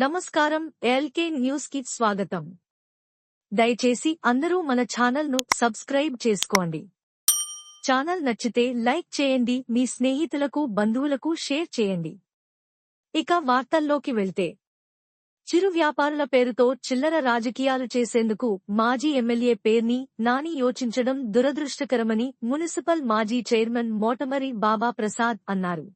నమస్కారం ఎల్కే న్యూస్కి స్వాగతం. దయచేసి అందరూ మన ఛానల్ను సబ్స్క్రైబ్ చేసుకోండి. ఛానల్ నచ్చితే లైక్ చేయండి మీ స్నేహితులకు బంధువులకు షేర్ చేయండి. ఇక వార్తల్లోకి వెళ్తే. చిరు వ్యాపారుల పేరుతో చిల్లర రాజకీయాలు చేసేందుకు మాజీ ఎమ్మెల్యే పేర్ని నాని యోచించడం దురదృష్టకరమని మున్సిపల్ మాజీ చైర్మన్ మోటమరి బాబా ప్రసాద్ అన్నారు.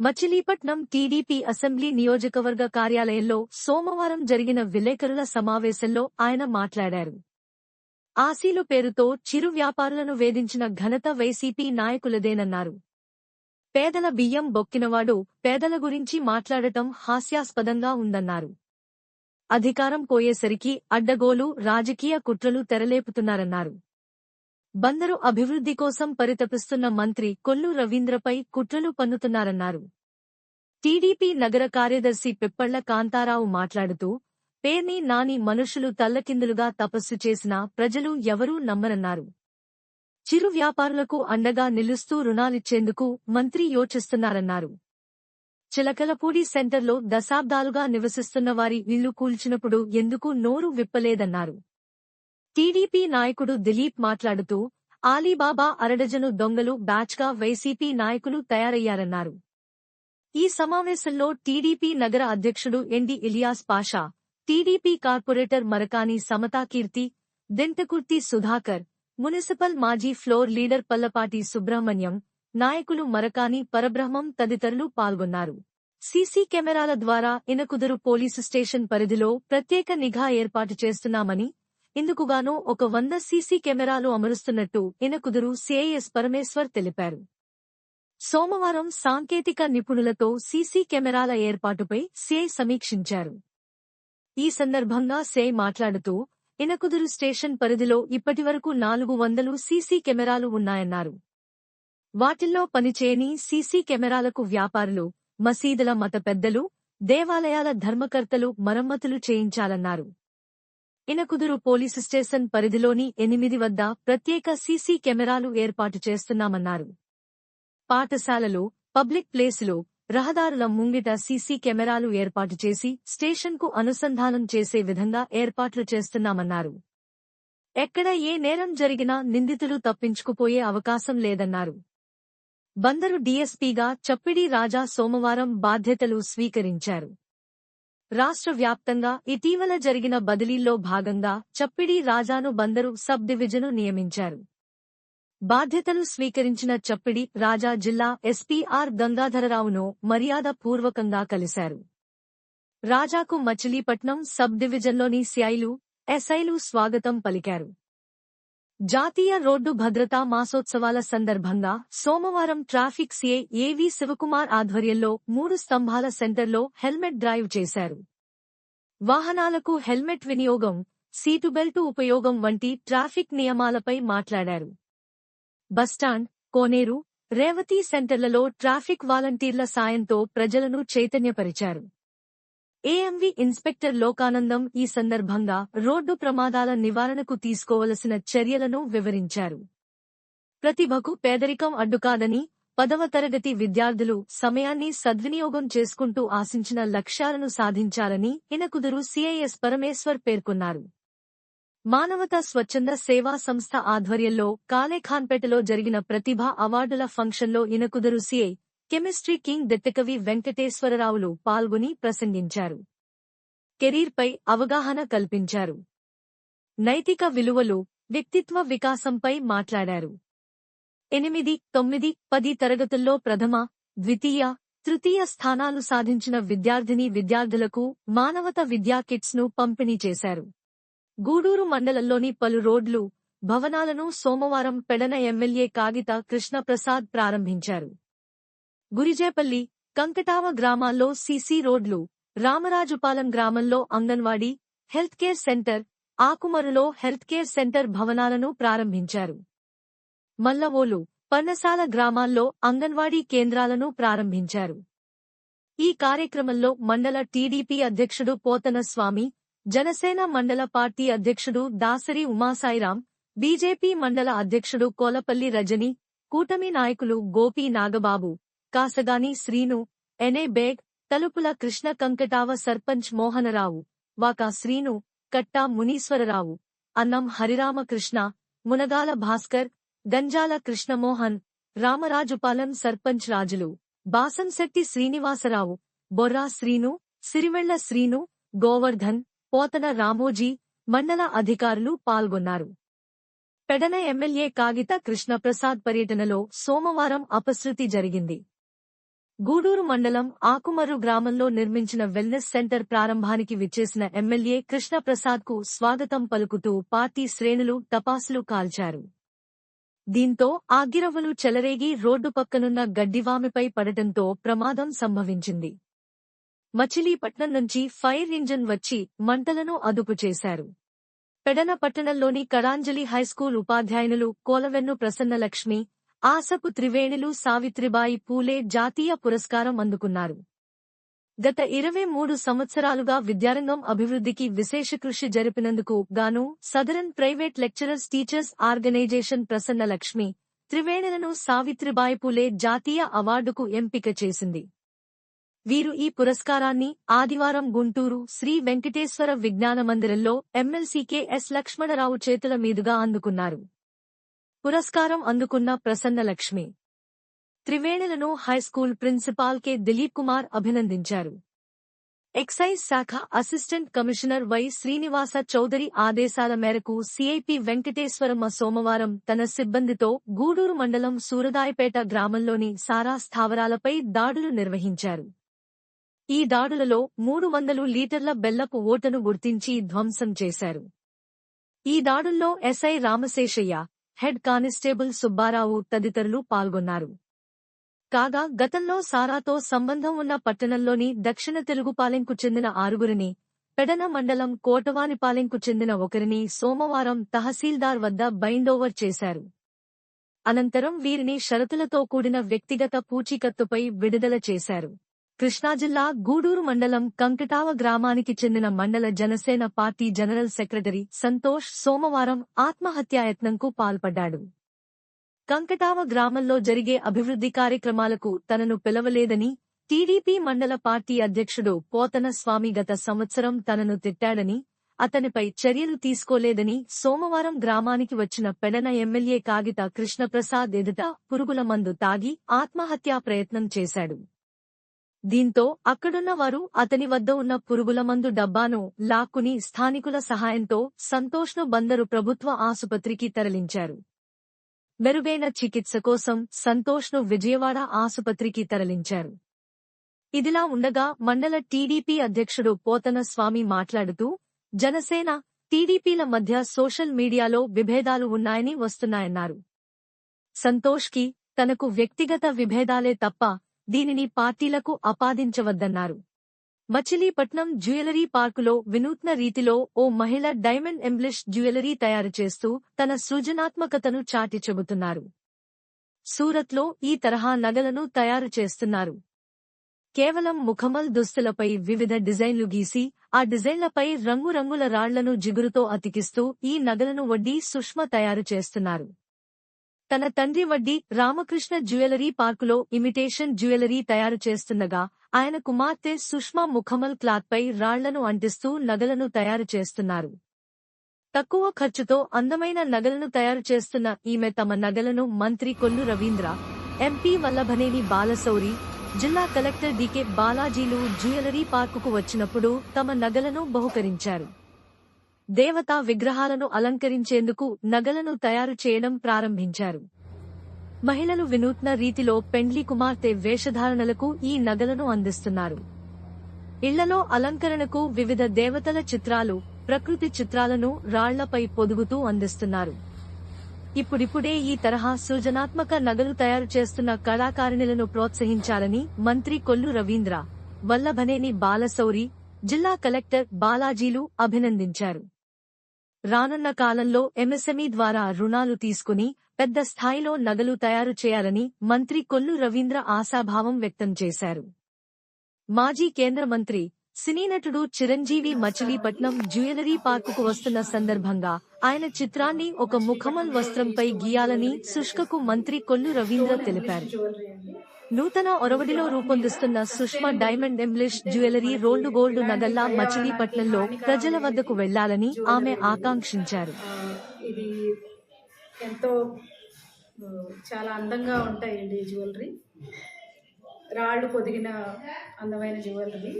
మచిలీపట్నం టీడీపీ అసెంబ్లీ నియోజకవర్గ కార్యాలయంలో సోమవారం జరిగిన విలేకరుల సమావేశంలో ఆయన మాట్లాడారు. ఆసీలు పేరుతో చిరు వ్యాపారులను వేధించిన ఘనత వైసీపీ నాయకులదేనన్నారు. పేదల బియ్యం బొక్కినవాడు పేదల గురించి మాట్లాడటం హాస్యాస్పదంగా ఉందన్నారు. అధికారం పోయేసరికి అడ్డగోలు రాజకీయ కుట్రలు తెరలేపుతున్నారన్నారు. బందరు అభివృద్ధి కోసం పరితపిస్తున్న మంత్రి కొల్లు రవీంద్రపై కుట్రలు పన్నుతున్నారన్నారు. టీడీపీ నగర కార్యదర్శి పిప్పళ్ళ కాంతారావు మాట్లాడుతూ పేర్ని నాని మనుషులు తల్లకిందులుగా తపస్సు చేసినా ప్రజలు ఎవరూ నమ్మరన్నారు. చిరు వ్యాపారులకు అండగా నిలుస్తూ రుణాలిచ్చేందుకు మంత్రి యోచిస్తున్నారన్నారు. చిలకలపూడి సెంటర్లో దశాబ్దాలుగా నివసిస్తున్న వారి ఇల్లు కూల్చినప్పుడు ఎందుకు నోరు విప్పలేదన్నారు. టీడీపీ నాయకుడు దిలీప్ మాట్లాడుతూ ఆలీబాబా అరడజను దొంగలు బ్యాచ్గా వైసీపీ నాయకులు తయారయ్యారన్నారు. ఈ సమావేశంలో టీడీపీ నగర అధ్యక్షుడు MD Ilyas Pasha TDP corporator Marakani Samatakeerthi Dentakurthi Sudhakar municipal మాజీ ఫ్లోర్ లీడర్ పల్లపాటి సుబ్రహ్మణ్యం నాయకులు మరకాని పరబ్రహ్మం తదితరులు పాల్గొన్నారు. సీసీ కెమెరాల ద్వారా ఇనకుదురు పోలీసు స్టేషన్ పరిధిలో ప్రత్యేక నిఘా ఏర్పాటు చేస్తున్నామని ఇందుకుగాను ఒక వంద సీసీ కెమెరాలు అమరుస్తున్నట్టు ఇనకుదురు సిఐఎస్ పరమేశ్వర్ తెలిపారు. సోమవారం సాంకేతిక నిపుణులతో సీసీ కెమెరాల ఏర్పాటుపై సిఐ సమీక్షించారు. ఈ సందర్భంగా సిఐ మాట్లాడుతూ ఇనకుదురు స్టేషన్ పరిధిలో ఇప్పటివరకు నాలుగు వందలు సీసీ కెమెరాలు ఉన్నాయన్నారు. వాటిల్లో పనిచేయని సీసీ కెమెరాలకు వ్యాపారులు మసీదుల మత పెద్దలు దేవాలయాల ధర్మకర్తలు మరమ్మతులు చేయించాలన్నారు. ఇనకుదురు పోలీసు స్టేషన్ పరిధిలోని ఎనిమిది వద్ద ప్రత్యేక సీసీ కెమెరాలు ఏర్పాటు చేస్తున్నామన్నారు. పాఠశాలలు పబ్లిక్ ప్లేసులు రహదారుల ముంగిట సీసీ కెమెరాలు ఏర్పాటు చేసి స్టేషన్కు అనుసంధానం చేసే విధంగా ఏర్పాట్లు చేస్తున్నామన్నారు. ఎక్కడ ఏ నేరం జరిగినా నిందితులు తప్పించుకుపోయే అవకాశం లేదన్నారు. బందరు డీఎస్పీగా చప్పిడి రాజా సోమవారం బాధ్యతలు స్వీకరించారు. రాష్ట్ర వ్యాప్తంగా ఇటీవల జరిగిన బదిలీల్లో భాగంగా చప్పిడి రాజాను బందరు సబ్ డివిజను నియమించారు. బాధ్యతలు స్వీకరించిన చప్పిడి రాజా జిల్లా ఎస్పీఆర్ గంగాధరరావును మర్యాద పూర్వకంగా కలిశారు. రాజాకు మచిలీపట్నం సబ్ డివిజన్లోని సిఐలు ఎస్ఐలు స్వాగతం పలికారు. జాతీయ రోడ్డు భద్రతా మాసోత్సవాల సందర్భంగా సోమవారం ట్రాఫిక్ సీఏ ఏవి శివకుమార్ ఆధ్వర్యంలో మూడు స్తంభాల సెంటర్లో హెల్మెట్ డ్రైవ్ చేశారు. వాహనాలకు హెల్మెట్ వినియోగం సీటు బెల్టు ఉపయోగం వంటి ట్రాఫిక్ నియమాలపై మాట్లాడారు. బస్టాండ్ కోనేరు రేవతి సెంటర్లలో ట్రాఫిక్ వాలంటీర్ల సాయంతో ప్రజలను చైతన్యపరిచారు. ఏఎంవి ఇన్స్పెక్టర్ లోకానందం ఈ సందర్భంగా రోడ్డు ప్రమాదాల నివారణకు తీసుకోవలసిన చర్యలను వివరించారు. ప్రతిభకు పేదరికం అడ్డుకాదని పదవ తరగతి విద్యార్థులు సమయాన్ని సద్వినియోగం చేసుకుంటూ ఆశించిన లక్ష్యాలను సాధించాలని ఇనకుదురు సిఐఎస్ పరమేశ్వర్ పేర్కొన్నారు. మానవతా స్వచ్ఛంద సేవా సంస్థ ఆధ్వర్యంలో కాలేఖాన్పేటలో జరిగిన ప్రతిభా అవార్డుల ఫంక్షన్లో Inakuduru CI chemistry king Dattakavi వెంకటేశ్వరరావులు పాల్గొని ప్రసంగించారు. కెరీర్పై అవగాహన కల్పించారు. నైతిక విలువలు వ్యక్తిత్వ వికాసంపై మాట్లాడారు. ఎనిమిది తొమ్మిది పది తరగతుల్లో ప్రథమ ద్వితీయ తృతీయ స్థానాలు సాధించిన విద్యార్థిని విద్యార్థులకు మానవత విద్యా కిట్స్ను పంపిణీ చేశారు. గూడూరు మండలంలోని పలు రోడ్లు భవనాలను సోమవారం పెడన ఎమ్మెల్యే కాగిత కృష్ణప్రసాద్ ప్రారంభించారు. గురిజేపల్లి కంకటావ గ్రామాల్లో సీసీ రోడ్లు రామరాజుపాలెం గ్రామంలో అంగన్వాడీ హెల్త్ కేర్ సెంటర్ ఆకుమరులో హెల్త్ కేర్ సెంటర్ భవనాలను ప్రారంభించారు. మల్లవోలు పర్ణశాల గ్రామాల్లో అంగన్వాడీ కేంద్రాలను ప్రారంభించారు. ఈ కార్యక్రమంలో మండల టీడీపీ అధ్యక్షుడు పోతన స్వామి జనసేన మండల పార్టీ అధ్యక్షుడు దాసరి ఉమాసాయిరాం బీజేపీ మండల అధ్యక్షుడు కోలపల్లి రజని కూటమి నాయకులు గోపి నాగబాబు కాసగాని శ్రీను ఎనే బేగ్ తలుపుల కృష్ణ కంకటావ సర్పంచ్ మోహనరావు వాకా శ్రీను కట్టా మునీశ్వరరావు అన్నం హరిరామకృష్ణ మునగాల భాస్కర్ గంజాల కృష్ణమోహన్ రామరాజుపాలెం సర్పంచ్ రాజులు బాసంశెట్టి శ్రీనివాసరావు బొర్రా శ్రీను సిరివెళ్ళ శ్రీను గోవర్ధన్ పోతన రామోజీ మండల అధికారులు పాల్గొన్నారు. పెడన ఎమ్మెల్యే కాగిత కృష్ణప్రసాద్ పర్యటనలో సోమవారం అపశృతి జరిగింది. గూడూరు మండలం ఆకుమర్రు గ్రామంలో నిర్మించిన వెల్నెస్ సెంటర్ ప్రారంభానికి విచ్చేసిన ఎమ్మెల్యే కృష్ణప్రసాద్కు స్వాగతం పలుకుతూ పార్టీ శ్రేణులు టపాసులు కాల్చారు. దీంతో ఆగిరవ్వలు చెలరేగి రోడ్డు పక్కనున్న గడ్డివామిపై పడటంతో ప్రమాదం సంభవించింది. మచిలీపట్నం నుంచి ఫైర్ ఇంజన్ వచ్చి మంటలను అదుపు చేశారు. పెడన పట్టణంలోని కడాంజలి హైస్కూల్ ఉపాధ్యాయునులు కోలవెన్ను ప్రసన్నలక్ష్మి ఆసపు త్రివేణులు సావిత్రిబాయి పూలే జాతీయ పురస్కారం అందుకున్నారు. గత ఇరవై మూడు సంవత్సరాలుగా విద్యారంగం అభివృద్ధికి విశేష కృషి జరిపినందుకు గాను southern private lecturers teachers organisation Prasannalakshmi త్రివేణులను Savitribai Phule జాతీయ అవార్డుకు ఎంపిక చేసింది. వీరు ఈ పురస్కారాన్ని ఆదివారం గుంటూరు శ్రీ వెంకటేశ్వర విజ్ఞాన మందిరంలో ఎమ్మెల్సీ కెఎస్ లక్ష్మణరావు చేతుల మీదుగా అందుకున్నారు. పురస్కారం అందుకున్న Prasannalakshmi త్రివేణులను high school principal K. Dilip Kumar అభినందించారు. ఎక్సైజ్ శాఖ assistant commissioner Y. Srinivasa Chowdary ఆదేశాల మేరకు సిఐపి వెంకటేశ్వరమ్మ సోమవారం తన సిబ్బందితో గూడూరు మండలం సూరదాయపేట గ్రామంలోని సారా స్థావరాలపై దాడులు నిర్వహించారు. ఈ దాడులలో మూడు వందలు లీటర్ల బెల్లపు ఓటను గుర్తించి ధ్వంసం చేశారు. ఈ దాడుల్లో SI Ramaseshaiah head constable Subbarao తదితరులు పాల్గొన్నారు. కాగా గతంలో సారాతో సంబంధం ఉన్న పట్టణంలోని దక్షిణ తెలుగుపాలెంకు చెందిన ఆరుగురిని పెడన మండలం కోటవానిపాలెంకు చెందిన ఒకరిని సోమవారం తహసీల్దార్ వద్ద బైండోవర్ చేశారు. అనంతరం వీరిని షరతులతో కూడిన వ్యక్తిగత పూచీకత్తుపై విడుదల చేశారు. కృష్ణా జిల్లా గూడూరు మండలం కంకటావ గ్రామానికి చెందిన మండల Janasena party general secretary Santosh సోమవారం ఆత్మహత్యాయత్నంకు పాల్పడ్డాడు. కంకటావ గ్రామంలో జరిగే అభివృద్ధి కార్యక్రమాలకు తనను పిలవలేదని టీడీపీ మండల పార్టీ అధ్యక్షుడు పోతన స్వామి గత సంవత్సరం తనను తిట్టాడని అతనిపై చర్యలు తీసుకోలేదని సోమవారం గ్రామానికి వచ్చిన పెడన ఎమ్మెల్యే కాగిత కృష్ణప్రసాద్ ఎదుట పురుగుల మందు తాగి ఆత్మహత్యా ప్రయత్నం చేశాడు. దీంతో అక్కడున్న వారు అతని వద్ద ఉన్న పురుగుల మందు డబ్బాను లాక్కుని స్థానికుల సహాయంతో సంతోష్ను బందరు ప్రభుత్వ ఆసుపత్రికి తరలించారు. మెరుగైన చికిత్స కోసం సంతోష్ను విజయవాడ ఆసుపత్రికి తరలించారు. ఇదిలా ఉండగా మండల టీడీపీ అధ్యక్షుడు పోతన స్వామి మాట్లాడుతూ జనసేన టీడీపీల మధ్య సోషల్ మీడియాలో విభేదాలు ఉన్నాయని వస్తున్నాయన్నారు. సంతోష్కి తనకు వ్యక్తిగత విభేదాలే తప్ప దీనిని పార్టీలకు ఆపాదించవద్దన్నారు మచిలీపట్నం జ్యువెలరీ పార్కులో వినూత్న రీతిలో ఓ మహిళ డైమండ్ ఎంబ్లిష్ జ్యువెలరీ తయారు చేస్తూ తన సృజనాత్మకతను చాటి చెబుతున్నారు. సూరత్లో ఈ తరహా నగలను తయారు చేస్తున్నారు. కేవలం ముఖమల్ దుస్తులపై వివిధ డిజైన్లు గీసి ఆ డిజైన్లపై రంగురంగుల రాళ్ళను జిగురుతో అతికిస్తూ ఈ నగలను వడ్డీ సుష్మ తయారు చేస్తున్నారు. తన తండ్రి వడ్డీ రామకృష్ణ జ్యువెలరీ పార్కులో ఇమిటేషన్ జ్యువెలరీ తయారు చేస్తుండగా ఆయన కుమార్తె సుష్మా ముఖమల్ క్లాత్పై రాళ్ళను అంటిస్తూ నగలను తయారు చేస్తున్నారు. తక్కువ ఖర్చుతో అందమైన నగలను తయారు చేస్తున్న ఈమె తమ నగలను మంత్రి కొల్లు రవీంద్ర ఎంపీ వల్లభనేని బాలశౌరి జిల్లా కలెక్టర్ డికే బాలాజీలు జ్యువెలరీ పార్కుకు వచ్చినప్పుడు తమ నగలను బహుకరించారు. దేవతా విగ్రహాలను అలంకరించేందుకు నగలను తయారు చేయడం ప్రారంభించారు. మహిళలు వినూత్న రీతిలో పెండ్లి కుమార్తె వేషధారణలకు ఈ నగలను అందిస్తున్నారు. ఇళ్ళలో అలంకరణకు వివిధ దేవతల చిత్రాలు ప్రకృతి చిత్రాలను రాళ్ళపై పొదుగుతూ అందిస్తున్నారు. ఇప్పుడిప్పుడే ఈ తరహా సృజనాత్మక నగలు తయారు చేస్తున్న కళాకారిణులను ప్రోత్సహించాలని మంత్రి కొల్లు రవీంద్ర వల్లభనేని బాలశౌరి జిల్లా కలెక్టర్ బాలాజీలు అభినందించారు. రానున్న కాలంలో ఎంఎస్ఎంఈ ద్వారా రుణాలు తీసుకుని పెద్ద స్థాయిలో నగలు తయారు చేయాలని మంత్రి కొల్లు రవీంద్ర ఆశాభావం వ్యక్తం చేశారు. మాజీ కేంద్ర మంత్రి సినీ నటుడు చిరంజీవి మచిలీపట్నం జ్యువెలరీ పార్కుకు వస్తున్న సందర్భంగా ఆయన చిత్రాన్ని ఒక ముఖమల్ వస్త్రంపై గీయాలని శుష్కకు మంత్రి కొల్లు రవీంద్ర తెలిపారు. నూతన ఒరవడిలో రూపొందిస్తున్న సుష్మా డైమండ్ ఎంబ్లిష్ జ్యువెలరీ రోల్డ్ గోల్డ్ నగల్లా మచిలీపట్నంలో ప్రజల వద్దకు వెళ్ళాలని ఆమె ఆకాంక్షించారు. ఇది ఎంతో చాలా అందంగా ఉంటాయండి ఈ జ్యువెలరీ. రాళ్ళు పొదిగిన అందమైన జ్యువెలరీ.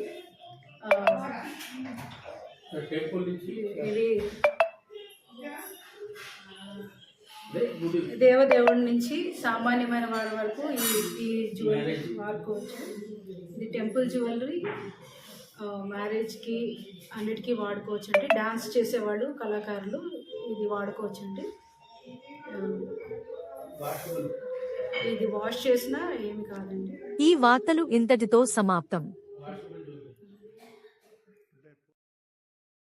ఇది దేవదేవుడి నుంచి సామాన్యమైన వాడి వరకు ఈ ఈ జ్యువెలరీ వాడుకోవచ్చు. ఇది టెంపుల్ జ్యువెలరీ మ్యారేజ్కి అన్నిటికీ వాడుకోవచ్చు అండి. డాన్స్ చేసేవాళ్ళు కళాకారులు ఇది వాడుకోవచ్చు అండి. ఇది వాష్ చేసినా ఏమి కాదండి. ఈ వార్తలు ఇంతటితో సమాప్తం.